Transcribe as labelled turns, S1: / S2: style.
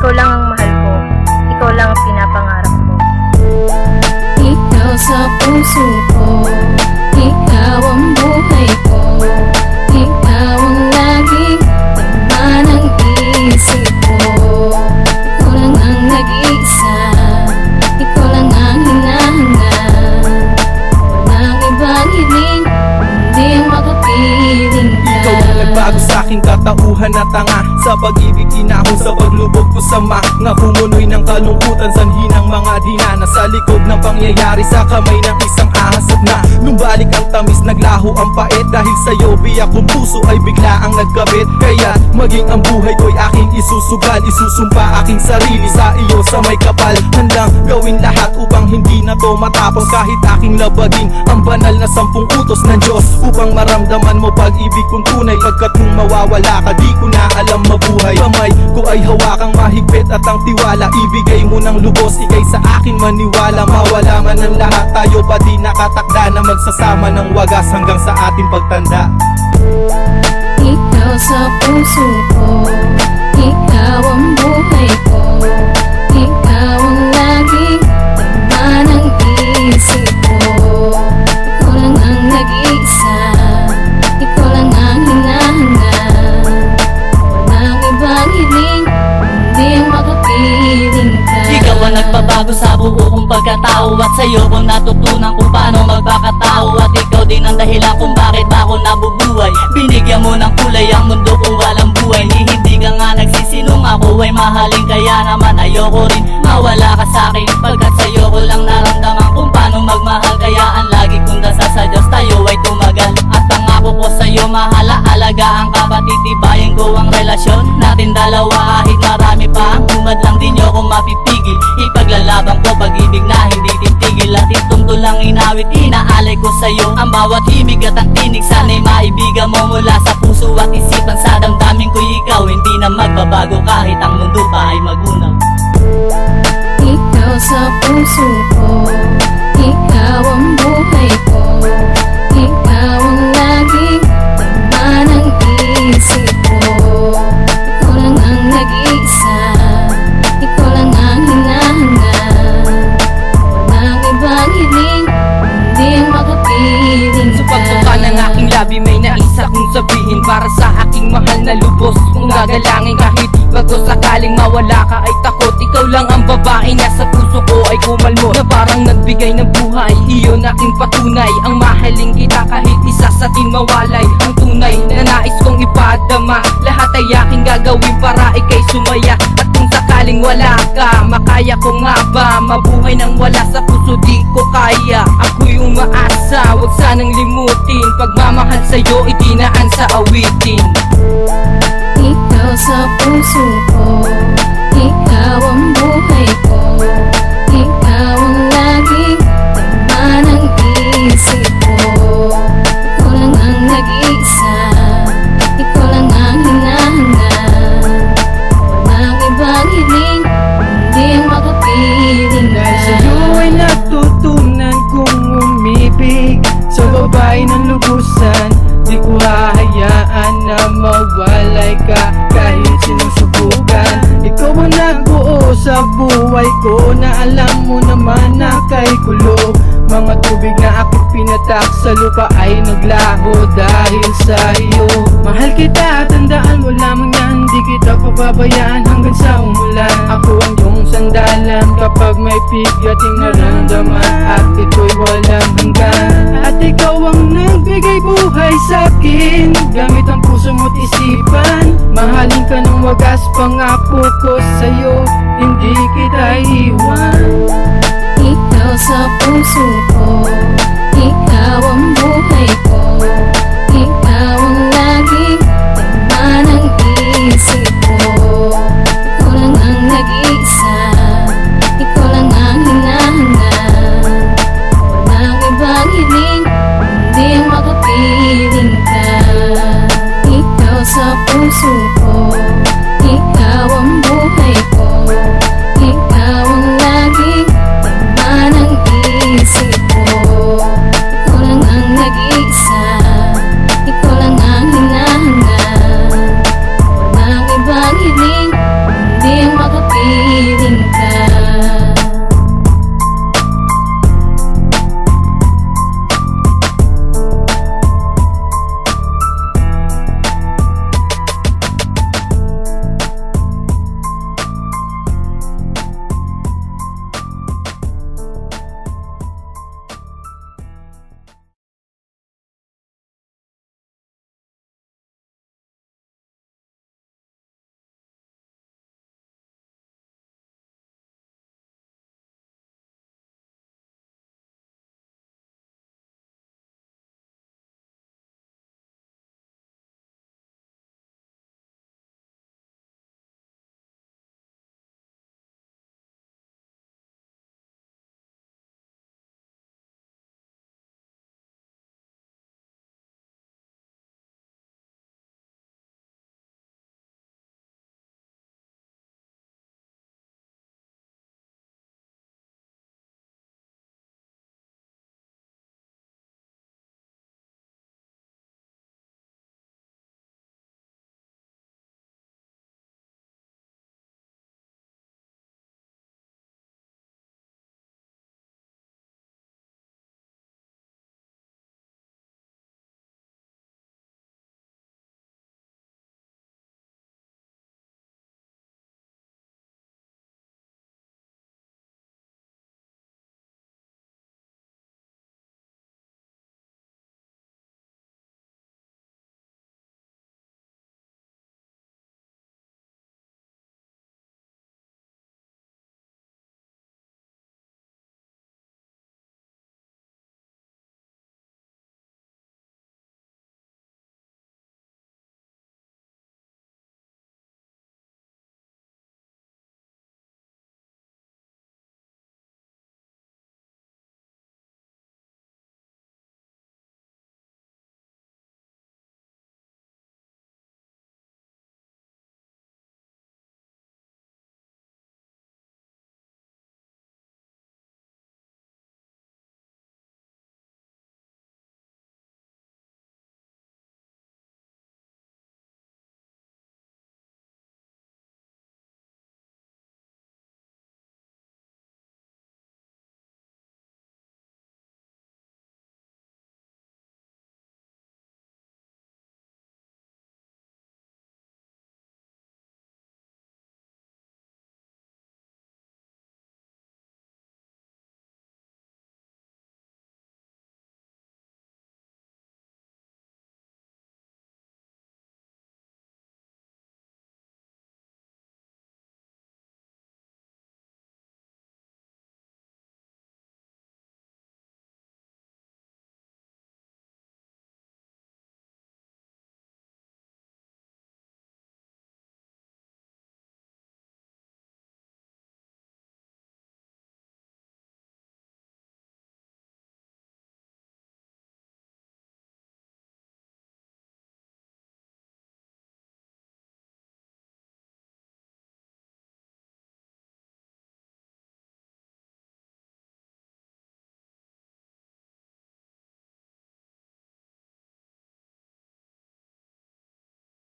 S1: Ikaw lang ang mahal ko. Ikaw lang ang pinapangarap ko.
S2: Ikaw sa puso ko. Ikaw ang buhay ko. Ikaw ang laging laman ng isip ko. Ikaw lang ang nag-iisa. Ikaw lang ang hinahanap Walang ibang hiling Kundi ang makapiling ka.
S3: Ikaw ang nagbago sa aking katauhan na tanga. Sa pag-ibig inahon sa paglubog ko sa mga Pumunoy ng kalungkutan sanhi ng mga dinana Sa likod ng pangyayari sa kamay ng isang ahas At na nung balik ang tamis naglaho ang pait Dahil sa'yo biyak kong puso ay bigla ang nagkabit. Kaya maging ang buhay ko'y aking isusugal Isusumpa aking sarili sa iyo sa may kapal. Handang gawin lahat upang hindi na to matapos Kahit aking labagin ang banal na sampung utos ng Diyos. Upang maramdaman mo pag-ibig kong tunay Pagkat kung mawawala ka di ko na alam mabuhay. Kamay ko ay hawakang mahigpit at ang tiwala Ibigay mo ng lubos, ikay sa akin maniwala Mawala man ang lahat. Tayo pa di nakatakda Na magsasama ng wagas hanggang sa ating pagtanda.
S2: Ikaw sa puso ko Ikaw ang buhay
S4: pagkatao At sa'yo ko natutunan kung paano magpakatao At ikaw din ang dahilan kung bakit ako nabubuhay Patitibayin ko ang relasyon natin dalawa Kahit marami pa. Ang humad lang di nyo ko mapipigil. Ipaglalaban ko pag-ibig na hindi titigil At itong tulang inawit inaalay ko sa'yo. Ang bawat himig at ang tinig sana'y maibigan mo Mula sa puso at isipan. Sa damdamin ko ikaw Hindi na magbabago. Kahit ang mundo pa ay magunaw.
S2: Ikaw sa puso ko. Ikaw ang buhay ko
S5: Para sa aking mahal na lubos. Kung gagalangin kahit bago sakaling mawala ka ay takot. Ikaw lang ang babae na sa puso ko ay kumalmo Na parang nagbigay ng buhay Iyon aking patunay. Ang mahaling kita kahit isa sa atin Ang tunay na nais kong ipadama. Lahat ay aking gagawin para ikay sumaya. At kung sakaling wala ka Makaya ko nga ba? Mabuhay nang wala sa puso di ko kaya. Ako'y umaasa Huwag sanang limutin. Pagmamahal sa'yo itinaan sa awitin.
S2: Ikaw sa puso ko Ikaw ang buhay ko ko
S3: Na alam mo naman na kay kulog Mga tubig na aking pinatak sa lupa ay naglaho dahil sa iyo Mahal kita, tandaan mo lamang yan. Di kita pababayaan hanggang sa umulan. Ako ang iyong sandalan kapag may pigating naramdaman. At ito'y walang hanggan. At ikaw ang nagbigay buhay sa akin Gamit ang puso mo't ng wagas pangako ko sa'yo Hindi kita iwan
S2: Ikaw sa puso ko Ikaw ang